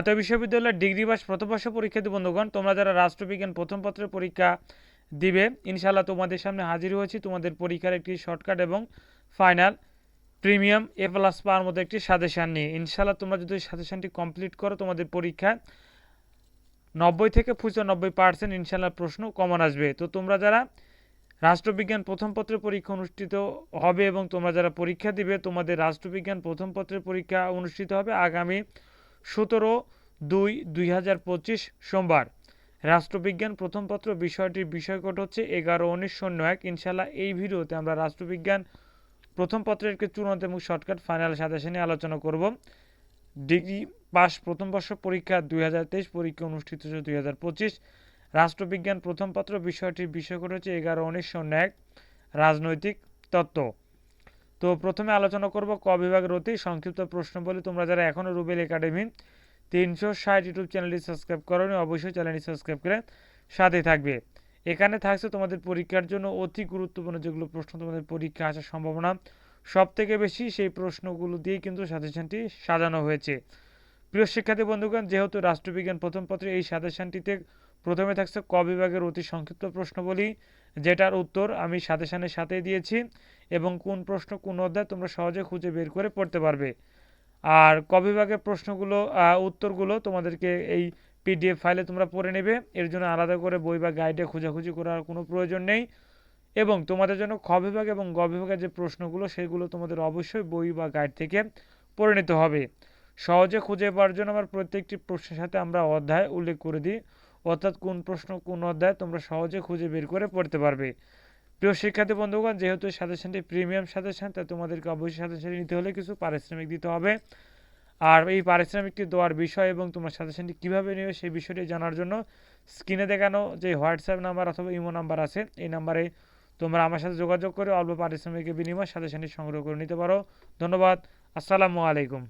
জাতীয় বিশ্ববিদ্যালয়ের degree pass প্রথম বর্ষ পরীক্ষার্থী বন্ধুগণ, তোমরা যারা রাষ্ট্রবিজ্ঞান প্রথম পত্রের পরীক্ষা দিবে ইনশাল্লাহ তোমাদের সামনে হাজির হয়েছি। তোমাদের পরীক্ষার একটি শর্টকাট এবং ফাইনাল প্রিমিয়াম এ প্লাস পাওয়ার মতো একটি সাজেশান নিয়ে। ইনশাল্লাহ তোমরা যদি সাজেশানটি কমপ্লিট করো, তোমাদের পরীক্ষায় নব্বই থেকে পঁচানব্বই পার্সেন্ট ইনশাল্লাহ প্রশ্ন কমন আসবে। তো তোমরা যারা রাষ্ট্রবিজ্ঞান প্রথম পত্রের পরীক্ষা অনুষ্ঠিত হবে এবং তোমরা যারা পরীক্ষা দিবে, তোমাদের রাষ্ট্রবিজ্ঞান প্রথম পত্রের পরীক্ষা অনুষ্ঠিত হবে আগামী সতেরো দুই দুই হাজার পঁচিশ সোমবার। রাষ্ট্রবিজ্ঞান প্রথম পত্র বিষয়টির বিষয়কট হচ্ছে এগারো উনিশ শূন্য এক। ইনশাল্লাহ এই ভিডিওতে আমরা রাষ্ট্রবিজ্ঞান প্রথম পত্রের চূড়ান্ত এবং শর্টকাট ফাইনাল সাজেশন নিয়ে আলোচনা করব। ডিগ্রি পাস প্রথম বর্ষ পরীক্ষা দুই হাজার তেইশ, পরীক্ষা অনুষ্ঠিত হচ্ছে দুই হাজার পঁচিশ। রাষ্ট্রবিজ্ঞান প্রথম পত্র বিষয়টির বিষয়কট হচ্ছে এগারো উনিশ শূন্য এক। রাজনৈতিক তত্ত্ব। তো প্রথমে আলোচনা করব ক বিভাগের অতি সংক্ষিপ্ত প্রশ্ন বলে তোমরা যারা এখনও রুবেল একাডেমি তিনশো ষাট ইউটিউব চ্যানেলটি সাবস্ক্রাইব করোনি, অবশ্যই চ্যানেলটি সাবস্ক্রাইব করে সাথে থাকবে। এখানে থাকছে তোমাদের পরীক্ষার জন্য অতি গুরুত্বপূর্ণ যেগুলো প্রশ্ন তোমাদের পরীক্ষা আসার সম্ভাবনা সব থেকে বেশি সেই প্রশ্নগুলো দিয়ে কিন্তু সাজেশনটি সাজানো হয়েছে। প্রিয় শিক্ষার্থী বন্ধুগণ, যেহেতু রাষ্ট্রবিজ্ঞান প্রথম পত্রে এই সাজেশনটিতে প্রথমে থাকছে ক বিভাগের অতি সংক্ষিপ্ত প্রশ্ন বলি যেটার উত্তর আমি সাজেশনের সাথে দিয়েছি। এবং কোন প্রশ্ন কোন অধ্যায় তোমরা সহজে খুঁজে বের করে পড়তে পারবে। আর ক বিভাগের প্রশ্নগুলো উত্তরগুলো তোমাদেরকে এই পিডিএফ ফাইলে তোমরা পড়ে নেবে। এর জন্য আলাদা করে বই বা গাইডে খোঁজাখুঁজি করার কোনো প্রয়োজন নেই। এবং তোমাদের জন্য খ বিভাগ এবং গ বিভাগের যে প্রশ্নগুলো, সেগুলো তোমাদের অবশ্যই বই বা গাইড থেকে পড়ে নিতে হবে। সহজে খুঁজে পাওয়ার জন্য আমার প্রত্যেকটি প্রশ্নের সাথে আমরা অধ্যায় উল্লেখ করে দিই। অর্থাৎ কোন প্রশ্ন কোন অধ্যায় তোমরা সহজে খুঁজে বের করে পড়তে পারবে। প্রিয় শিক্ষার্থী বন্ধুগণ, যেহেতু সাজেশনটি প্রিমিয়াম সাজেশন, তাই তোমাদেরকে অবশ্যই সাজেশন নিতে হলে কিছু পারিশ্রমিক দিতে হবে। আর এই পারিশ্রমিকটি দেওয়ার বিষয় এবং তোমার সাজেশনটি কীভাবে নেবে সেই বিষয়টি জানার জন্য স্ক্রিনে দেখানো যে হোয়াটসঅ্যাপ নাম্বার অথবা ইমো নাম্বার আছে, এই নাম্বারে তোমরা আমার সাথে যোগাযোগ করে অল্প পারিশ্রমিকের বিনিময়ে সাজেশনটি সংগ্রহ করে নিতে পারো। ধন্যবাদ। আসসালামু আলাইকুম।